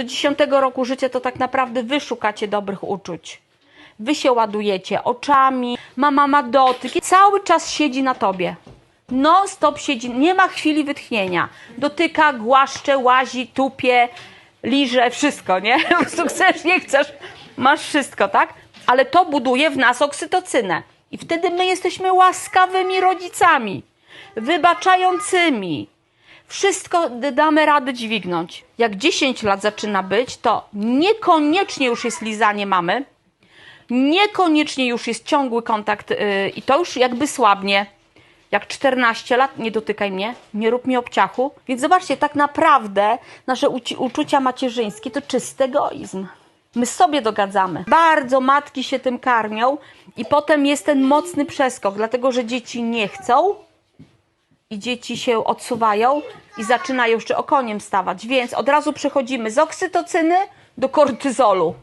Do 10 roku życia to tak naprawdę wy szukacie dobrych uczuć. Wy się ładujecie oczami, mama ma dotyk, cały czas siedzi na tobie. No stop siedzi, nie ma chwili wytchnienia. Dotyka, głaszcze, łazi, tupie, liże, wszystko, nie? Chcesz, nie chcesz, masz wszystko, tak? Ale to buduje w nas oksytocynę. I wtedy my jesteśmy łaskawymi rodzicami, wybaczającymi. Wszystko damy radę dźwignąć. Jak 10 lat zaczyna być, to niekoniecznie już jest lizanie mamy, niekoniecznie już jest ciągły kontakt yy, i to już jakby słabnie. Jak 14 lat, nie dotykaj mnie, nie rób mi obciachu. Więc zobaczcie, tak naprawdę nasze uci- uczucia macierzyńskie to czysty egoizm. My sobie dogadzamy. Bardzo matki się tym karmią i potem jest ten mocny przeskok, dlatego że dzieci nie chcą i dzieci się odsuwają i zaczynają jeszcze okoniem stawać. Więc od razu przechodzimy z oksytocyny do kortyzolu.